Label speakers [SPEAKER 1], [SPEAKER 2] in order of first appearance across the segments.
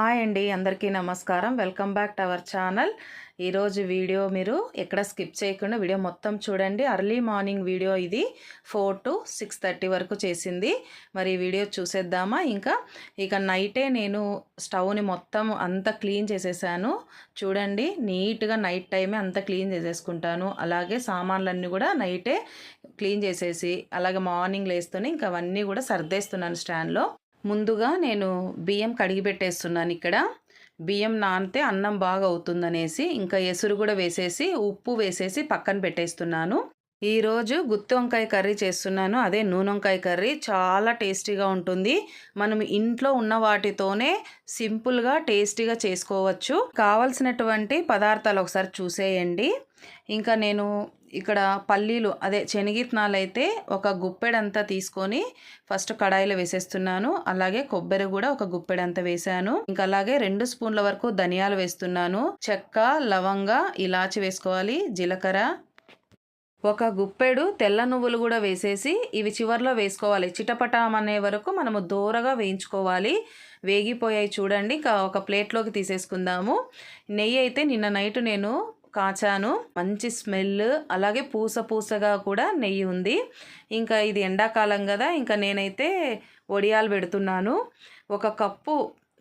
[SPEAKER 1] Hi అండి అందరికీ నమస్కారం. Welcome back to our channel. ఈరోజు వీడియో మీరు ఎక్కడ స్కిప్ చేయకుండా వీడియో మొత్తం చూడండి. అర్లీ మార్నింగ్ వీడియో ఇది ఫోర్ టు సిక్స్ థర్టీ వరకు చేసింది. మరి వీడియో చూసేద్దామా? ఇంకా ఇక నైటే నేను స్టవ్ని మొత్తం అంతా క్లీన్ చేసేసాను. చూడండి నీట్గా నైట్ టైమే అంతా క్లీన్ చేసేసుకుంటాను. అలాగే సామాన్లన్నీ కూడా నైటే క్లీన్ చేసేసి అలాగే మార్నింగ్ లేస్తూనే ఇంకా అవన్నీ కూడా సర్దేస్తున్నాను స్టాండ్లో. ముందుగా నేను బియ్యం కడిగి పెట్టేస్తున్నాను ఇక్కడ. బియ్యం నానితే అన్నం బాగా అవుతుందనేసి ఇంకా ఎసురు కూడా వేసేసి ఉప్పు వేసేసి పక్కన పెట్టేస్తున్నాను. ఈరోజు గుత్తి వంకాయ కర్రీ చేస్తున్నాను. అదే నూనె వంకాయ కర్రీ చాలా టేస్టీగా ఉంటుంది. మనం ఇంట్లో ఉన్న వాటితోనే సింపుల్గా టేస్టీగా చేసుకోవచ్చు. కావలసినటువంటి పదార్థాలు ఒకసారి చూసేయండి. ఇంకా నేను ఇక్కడ పల్లీలు అదే శనగిత్నాలు అయితే ఒక గుప్పెడంతా తీసుకొని ఫస్ట్ కడాయిలో వేసేస్తున్నాను. అలాగే కొబ్బరి కూడా ఒక గుప్పెడంతా వేసాను ఇంకా అలాగే రెండు స్పూన్ల వరకు ధనియాలు వేస్తున్నాను. చెక్క లవంగ ఇలాచి వేసుకోవాలి జీలకర్ర. ఒక గుప్పెడు తెల్ల నువ్వులు కూడా వేసేసి ఇవి చివర్లో వేసుకోవాలి. చిటపటం అనే వరకు మనము దూరగా వేయించుకోవాలి. వేగిపోయాయి చూడండి. ఒక ప్లేట్లోకి తీసేసుకుందాము. నెయ్యి అయితే నిన్న నైట్ నేను కాచాను. మంచి స్మెల్ అలాగే పూస పూసగా కూడా నెయ్యి ఉంది. ఇంకా ఇది ఎండాకాలం కదా ఇంకా నేనైతే వడియాలు పెడుతున్నాను. ఒక కప్పు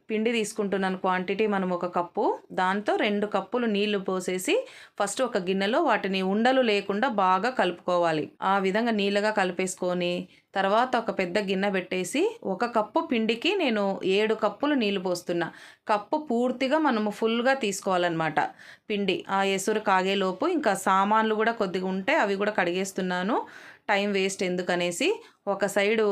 [SPEAKER 1] పిండి తీసుకుంటున్నాను క్వాంటిటీ మనం ఒక కప్పు. దాంతో రెండు కప్పులు నీళ్ళు పోసేసి ఫస్ట్ ఒక గిన్నెలో వాటిని ఉండలు లేకుండా బాగా కలుపుకోవాలి. ఆ విధంగా నీళ్ళగా కలిపేసుకొని తర్వాత ఒక పెద్ద గిన్నె పెట్టేసి ఒక కప్పు పిండికి నేను ఏడు కప్పులు నీళ్ళు పోస్తున్నా. కప్పు పూర్తిగా మనము ఫుల్గా తీసుకోవాలన్నమాట. పిండి ఆ ఎసురు కాగేలోపు ఇంకా సామాన్లు కూడా కొద్దిగా ఉంటే అవి కూడా కడిగేస్తున్నాను. టైం వేస్ట్ ఎందుకనేసి ఒక సైడు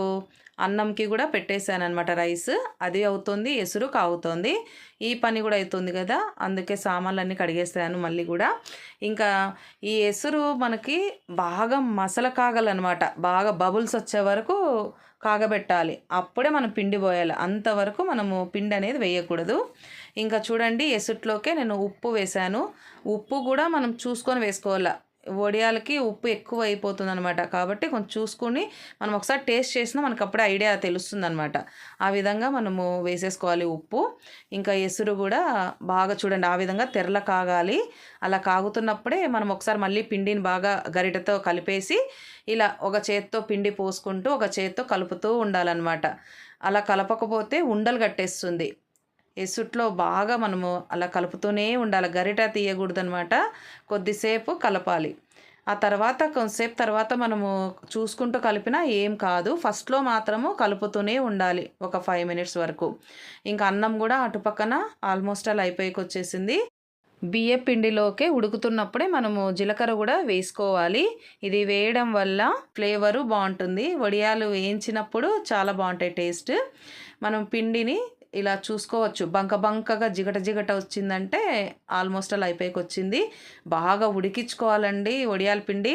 [SPEAKER 1] అన్నంకి కూడా పెట్టేశాను అనమాట రైస్. అది అవుతుంది ఎసురు కాగుతుంది ఈ పని కూడా అవుతుంది కదా అందుకే సామాన్లన్నీ కడిగేస్తాను మళ్ళీ కూడా. ఇంకా ఈ ఎసురు మనకి బాగా మసల కాగలనమాట బాగా బబుల్స్ వచ్చే వరకు కాగబెట్టాలి. అప్పుడే మనం పిండి పోయాలి. అంతవరకు మనము పిండి అనేది వేయకూడదు. ఇంకా చూడండి ఎసుట్లోకే నేను ఉప్పు వేశాను. ఉప్పు కూడా మనం చూసుకొని వేసుకోవాలి. వడియాలకి ఉప్పు ఎక్కువ అయిపోతుంది అనమాట కాబట్టి కొంచెం చూసుకుని మనం ఒకసారి టేస్ట్ చేసినా మనకు అప్పుడే ఐడియా తెలుస్తుంది అనమాట ఆ విధంగా మనము వేసేసుకోవాలి ఉప్పు. ఇంకా ఎసురు కూడా బాగా చూడండి ఆ విధంగా తెరల కాగాలి. అలా కాగుతున్నప్పుడే మనం ఒకసారి మళ్ళీ పిండిని బాగా గరిటతో కలిపేసి ఇలా ఒక చేత్తో పిండి పోసుకుంటూ ఒక చేత్తో కలుపుతూ ఉండాలన్నమాట. అలా కలపకపోతే ఉండలు కట్టేస్తుంది. ఎసుట్లో బాగా మనము అలా కలుపుతూనే ఉండాలి. గరిట తీయకూడదనమాట కొద్దిసేపు కలపాలి. ఆ తర్వాత కొంతసేపు తర్వాత మనము చూసుకుంటూ కలిపినా ఏం కాదు. ఫస్ట్లో మాత్రము కలుపుతూనే ఉండాలి ఒక ఫైవ్ మినిట్స్ వరకు. ఇంకా అన్నం కూడా అటుపక్కన ఆల్మోస్ట్ అలా అయిపోయికి వచ్చేసింది బియ్య పిండిలోకే ఉడుకుతున్నప్పుడే మనము జీలకర్ర కూడా వేసుకోవాలి. ఇది వేయడం వల్ల ఫ్లేవరు బాగుంటుంది. వడియాలు వేయించినప్పుడు చాలా బాగుంటాయి టేస్ట్. మనం పిండిని ఇలా చూసుకోవచ్చు. బంక బంకగా జిగట జిగట వచ్చిందంటే ఆల్మోస్ట్ అలా అయిపోయికి వచ్చింది బాగా ఉడికించుకోవాలండి వడియాల పిండి.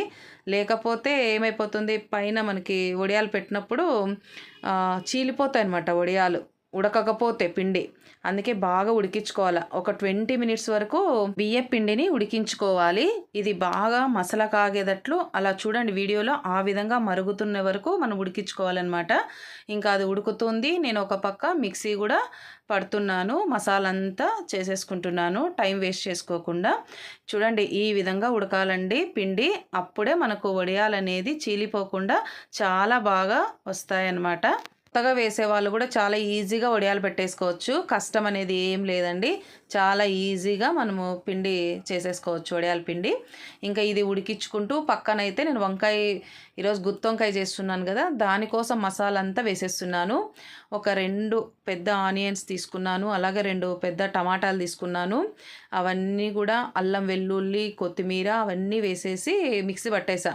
[SPEAKER 1] లేకపోతే ఏమైపోతుంది? పైన మనకి వడియాలు పెట్టినప్పుడు చీలిపోతాయి అన్నమాట వడియాలు. ఉడకకపోతే పిండి. అందుకే బాగా ఉడికించుకోవాలి. ఒక ట్వంటీ మినిట్స్ వరకు బియ్య పిండిని ఉడికించుకోవాలి. ఇది బాగా మసల కాగేటట్లు అలా చూడండి వీడియోలో ఆ విధంగా మరుగుతున్న వరకు మనం ఉడికించుకోవాలన్నమాట. ఇంకా అది ఉడుకుతుంది. నేను ఒక పక్క మిక్సీ కూడా పడుతున్నాను. మసాలా అంతా చేసేసుకుంటున్నాను. టైం వేస్ట్ చేసుకోకుండా. చూడండి ఈ విధంగా ఉడకాలండి పిండి. అప్పుడే మనకు వడియాలనేది చీలిపోకుండా చాలా బాగా వస్తాయన్నమాట. కొత్తగా వేసే వాళ్ళు కూడా చాలా ఈజీగా వడియాలు పెట్టేసుకోవచ్చు. కష్టం అనేది ఏం లేదండి. చాలా ఈజీగా మనము పిండి చేసేసుకోవచ్చు వడియాల పిండి. ఇంకా ఇది ఉడికించుకుంటూ పక్కనైతే నేను వంకాయ ఈరోజు గుత్తి వంకాయ చేస్తున్నాను కదా దానికోసం మసాలా అంతా వేసేస్తున్నాను. ఒక రెండు పెద్ద ఆనియన్స్ తీసుకున్నాను అలాగే రెండు పెద్ద టమాటాలు తీసుకున్నాను. అవన్నీ కూడా అల్లం వెల్లుల్లి కొత్తిమీర అవన్నీ వేసేసి మిక్సీ పట్టేసా.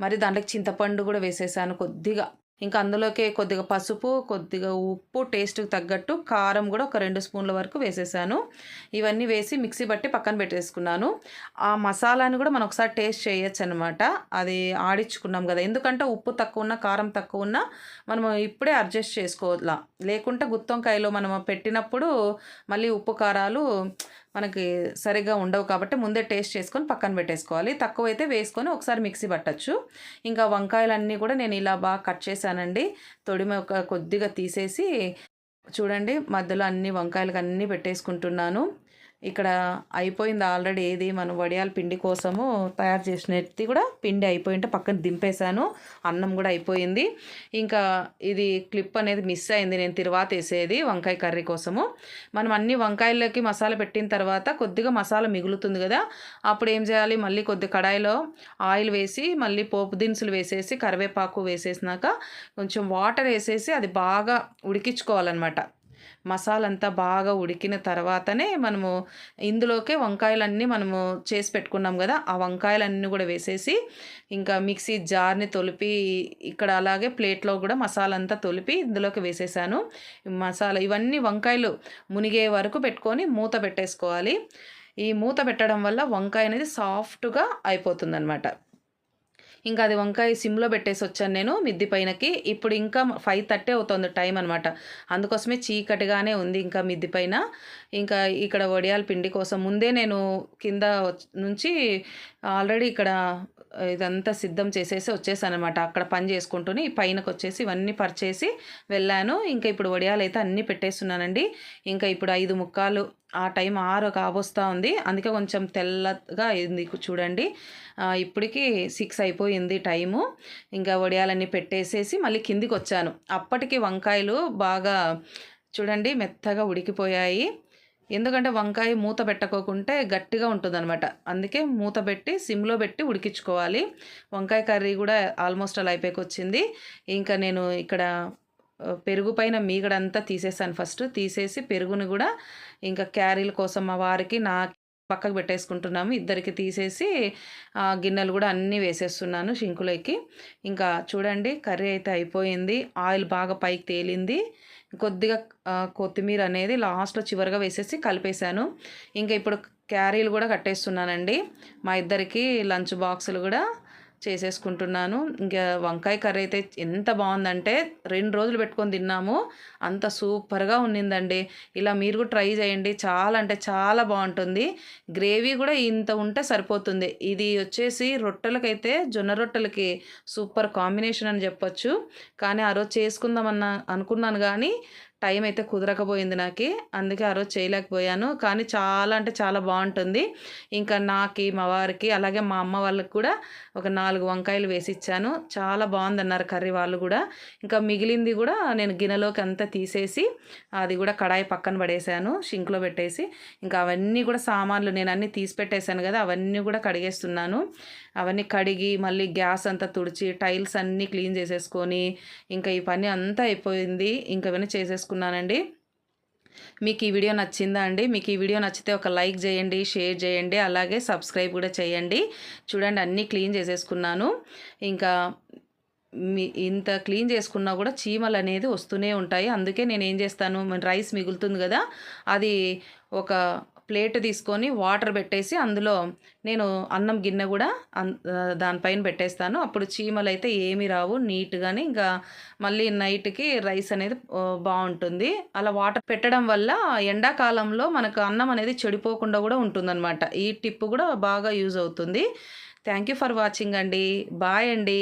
[SPEAKER 1] మరి దాంట్లోకి చింతపండు కూడా వేసేసాను కొద్దిగా. ఇంకా అందులోకి కొద్దిగా పసుపు కొద్దిగా ఉప్పు టేస్ట్కి తగ్గట్టు కారం కూడా ఒక రెండు స్పూన్ల వరకు వేసేసాను. ఇవన్నీ వేసి మిక్సీ బట్టి పక్కన పెట్టేసుకున్నాను. ఆ మసాలాని కూడా మనం ఒకసారి టేస్ట్ చేయొచ్చు అనమాట అది ఆడించుకున్నాం కదా. ఎందుకంటే ఉప్పు తక్కువ ఉన్న కారం తక్కువ ఉన్న మనం ఇప్పుడే అడ్జస్ట్ చేసుకోవాలా లేకుంటే గుత్తొంకాయలో మనం పెట్టినప్పుడు మళ్ళీ ఉప్పు కారాలు మనకి సరిగ్గా ఉండవు కాబట్టి ముందే టేస్ట్ చేసుకొని పక్కన పెట్టేసుకోవాలి. తక్కువైతే వేసుకొని ఒకసారి మిక్సీ పట్టచ్చు. ఇంకా వంకాయలన్నీ కూడా నేను ఇలా బాగా కట్ చేశానండి. తొడిమ ఒక కొద్దిగా తీసేసి చూడండి మధ్యలో అన్ని వంకాయలకు అన్నీ పెట్టేసుకుంటున్నాను. ఇక్కడ అయిపోయింది ఆల్రెడీ ఏది? మనం వడియాల పిండి కోసము తయారు చేసినది కూడా పిండి అయిపోయింటే పక్కన దింపేశాను. అన్నం కూడా అయిపోయింది. ఇంకా ఇది క్లిప్ అనేది మిస్ అయింది. నేను తిరువాత వేసేది వంకాయ కర్రీ కోసము. మనం అన్ని వంకాయలకి మసాలా పెట్టిన తర్వాత కొద్దిగా మసాలా మిగులుతుంది కదా. అప్పుడు ఏం చేయాలి? మళ్ళీ కొద్ది కడాయిలో ఆయిల్ వేసి మళ్ళీ పోపు దినుసులు వేసేసి కరివేపాకు వేసేసినాక కొంచెం వాటర్ వేసేసి అది బాగా ఉడికించుకోవాలన్నమాట. మసాలంతా బాగా ఉడికిన తర్వాతనే మనము ఇందులోకే వంకాయలన్నీ మనము చేసి పెట్టుకున్నాం కదా ఆ వంకాయలన్నీ కూడా వేసేసి ఇంకా మిక్సీ జార్ని తొలిపి ఇక్కడ అలాగే ప్లేట్లో కూడా మసాలంతా తొలిపి ఇందులోకి వేసేసాను. మసాలా ఇవన్నీ వంకాయలు మునిగే వరకు పెట్టుకొని మూత పెట్టేసుకోవాలి. ఈ మూత పెట్టడం వల్ల వంకాయ అనేది సాఫ్ట్గా అయిపోతుందన్నమాట. ఇంకా అది వంకాయ సిమ్లో పెట్టేసి వచ్చాను నేను మిద్ది పైనకి. ఇప్పుడు ఇంకా ఫైవ్ థర్టీ అవుతుంది టైం అనమాట అందుకోసమే చీకటిగానే ఉంది ఇంకా మిద్ది పైన. ఇంకా ఇక్కడ వడియాల పిండి కోసం ముందే నేను కింద నుంచి ఆల్రెడీ ఇక్కడ ఇదంతా సిద్ధం చేసేసి వచ్చేసాను అనమాట అక్కడ పని చేసుకుంటూనే పైనకు వచ్చేసి ఇవన్నీ పరిచేసి వెళ్ళాను. ఇంకా ఇప్పుడు వడియాలు అయితే అన్నీ పెట్టేస్తున్నానండి. ఇంకా ఇప్పుడు ఐదు ముక్కాలు ఆ టైం ఆరు కాబోస్తూ ఉంది. అందుకే కొంచెం తెల్లగా అయింది చూడండి. ఇప్పటికి సిక్స్ అయిపోయింది టైము. ఇంకా వడియాలన్నీ పెట్టేసేసి మళ్ళీ కిందికి వచ్చాను అప్పటికి వంకాయలు బాగా చూడండి మెత్తగా ఉడికిపోయాయి. ఎందుకంటే వంకాయ మూత పెట్టకోకుంటే గట్టిగా ఉంటుందన్నమాట. అందుకే మూత పెట్టి సిమ్లో పెట్టి ఉడికించుకోవాలి. వంకాయ కర్రీ కూడా ఆల్మోస్ట్ అలా అయిపోయికొచ్చింది. ఇంకా నేను ఇక్కడ పెరుగు పైన మీగడంతా తీసేసాను ఫస్ట్. తీసేసి పెరుగుని కూడా ఇంకా క్యారీల కోసం మా వారికి నా పక్కకు పెట్టేసుకుంటున్నాము. ఇద్దరికి తీసేసి గిన్నెలు కూడా అన్నీ వేసేస్తున్నాను షింకులోకి. ఇంకా చూడండి కర్రీ అయితే అయిపోయింది. ఆయిల్ బాగా పైకి తేలింది. కొద్దిగా కొత్తిమీర అనేది లాస్ట్లో చివరిగా వేసేసి కలిపేశాను. ఇంకా ఇప్పుడు క్యారీలు కూడా కట్టేస్తున్నానండి. మా ఇద్దరికి లంచ్ బాక్సులు కూడా చేసేసుకుంటున్నాను. ఇంకా వంకాయ కర్రీ అయితే ఎంత బాగుందంటే రెండు రోజులు పెట్టుకొని తిన్నాము. అంత సూపర్గా ఉన్నిందండి ఇలా మీరు కూడా ట్రై చేయండి. చాలా అంటే చాలా బాగుంటుంది. గ్రేవీ కూడా ఇంత ఉంటే సరిపోతుంది. ఇది వచ్చేసి రొట్టెలకైతే జొన్న రొట్టెలకి సూపర్ కాంబినేషన్ అని చెప్పొచ్చు. కానీ ఆ రోజు చేసుకుందామన్న అనుకున్నాను కానీ టైం అయితే కుదరకపోయింది నాకు. అందుకే ఆ రోజు చేయలేకపోయాను. కానీ చాలా అంటే చాలా బాగుంటుంది ఇంకా నాకు మా వారికి అలాగే మా అమ్మ వాళ్ళకి కూడా ఒక నాలుగు వంకాయలు వేసి ఇచ్చాను చాలా బాగుందన్నారు కర్రీ వాళ్ళు కూడా. ఇంకా మిగిలింది కూడా నేను గిన్నెలోకి అంతా తీసేసి అది కూడా కడాయి పక్కన పడేసాను షింక్లో పెట్టేసి. ఇంకా అవన్నీ కూడా సామాన్లు నేను అన్నీ తీసి పెట్టేశాను కదా అవన్నీ కూడా కడిగేస్తున్నాను. అవన్నీ కడిగి మళ్ళీ గ్యాస్ అంతా తుడిచి టైల్స్ అన్నీ క్లీన్ చేసేసుకొని ఇంకా ఈ పని అంతా అయిపోయింది. ఇంకా ఇవన్నీ చేసుకున్నానండి. మీకు ఈ వీడియో నచ్చిందా అండి? మీకు ఈ వీడియో నచ్చితే ఒక లైక్ చేయండి షేర్ చేయండి అలాగే సబ్స్క్రైబ్ కూడా చేయండి. చూడండి అన్నీ క్లీన్ చేసేసుకున్నాను. ఇంకా మీ ఇంత క్లీన్ చేసుకున్నా కూడా చీమలు అనేది వస్తూనే ఉంటాయి. అందుకే నేను ఏం చేస్తాను? రైస్ మిగులుతుంది కదా అది ఒక ప్లేట్ తీసుకొని వాటర్ పెట్టేసి అందులో నేను అన్నం గిన్నె కూడా దానిపైన పెట్టేస్తాను. అప్పుడు చీమలు అయితే ఏమి రావు నీట్గాని ఇంకా మళ్ళీ నైట్కి రైస్ అనేది బాగుంటుంది. అలా వాటర్ పెట్టడం వల్ల ఎండాకాలంలో మనకు అన్నం అనేది చెడిపోకుండా కూడా ఉంటుందన్నమాట. ఈ టిప్ కూడా బాగా యూజ్ అవుతుంది. థ్యాంక్ యూ ఫర్ వాచింగ్ అండి. బాయ్ అండి.